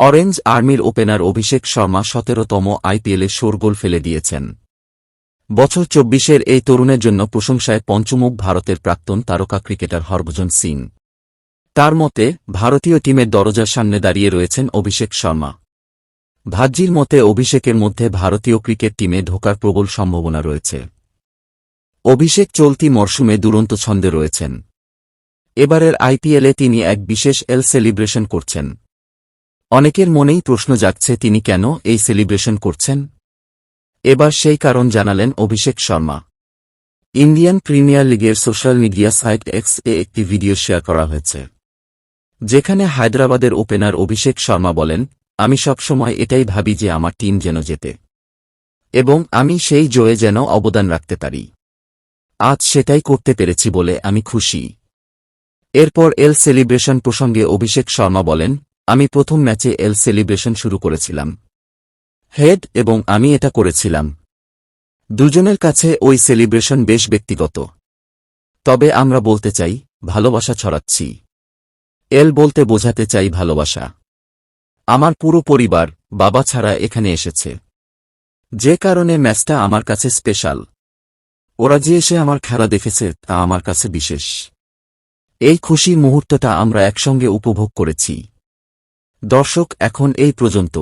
Orange আর্মির opener Abhishek Sharma সতেরোতম আইপিএলে শোরগোল ফেলে দিয়েছেন। বছর চব্বিশের এই তরুণের জন্য প্রশংসায় পঞ্চমুখ ভারতের প্রাক্তন তারকা ক্রিকেটার হরভজন সিং। তার মতে, ভারতীয় টিমের দরজার সামনে দাঁড়িয়ে রয়েছেন অভিষেক শর্মা। ভাজ্জির মতে, অভিষেকের মধ্যে ভারতীয় ক্রিকেট টিমে ঢোকার প্রবল সম্ভাবনা রয়েছে। অভিষেক চলতি মরশুমে দুরন্ত ছন্দে রয়েছেন। এবারের আইপিএলে তিনি এক বিশেষ এল সেলিব্রেশন করছেন। অনেকের মনেই প্রশ্ন জাগছে, তিনি কেন এই সেলিব্রেশন করছেন? এবার সেই কারণ জানালেন অভিষেক শর্মা। ইন্ডিয়ান প্রিমিয়ার লিগের সোশ্যাল মিডিয়া সাইট এক্স এ একটি ভিডিও শেয়ার করা হয়েছে, যেখানে হায়দ্রাবাদের ওপেনার অভিষেক শর্মা বলেন, আমি সবসময় এটাই ভাবি যে আমার টিম যেন জেতে, এবং আমি সেই জয়ে যেন অবদান রাখতে পারি। আজ সেটাই করতে পেরেছি বলে আমি খুশি। এরপর এল সেলিব্রেশন প্রসঙ্গে অভিষেক শর্মা বলেন আমি প্রথম ম্যাচে এল সেলিব্রেশন শুরু করেছিলাম। হেড এবং আমি এটা করেছিলাম। দুজনের কাছে ওই সেলিব্রেশন বেশ ব্যক্তিগত। তবে আমরা বলতে চাই, ভালোবাসা ছড়াচ্ছি। এল বলতে বোঝাতে চাই ভালোবাসা। আমার পুরো পরিবার, বাবা ছাড়া এখানে এসেছে। যে কারণে ম্যাচটা আমার কাছে স্পেশাল। ওরা যে এসে আমার খেলা দেখেছে, তা আমার কাছে বিশেষ। এই খুশি মুহূর্তটা আমরা একসঙ্গে উপভোগ করেছি। দর্শক এখন এই পর্যন্ত।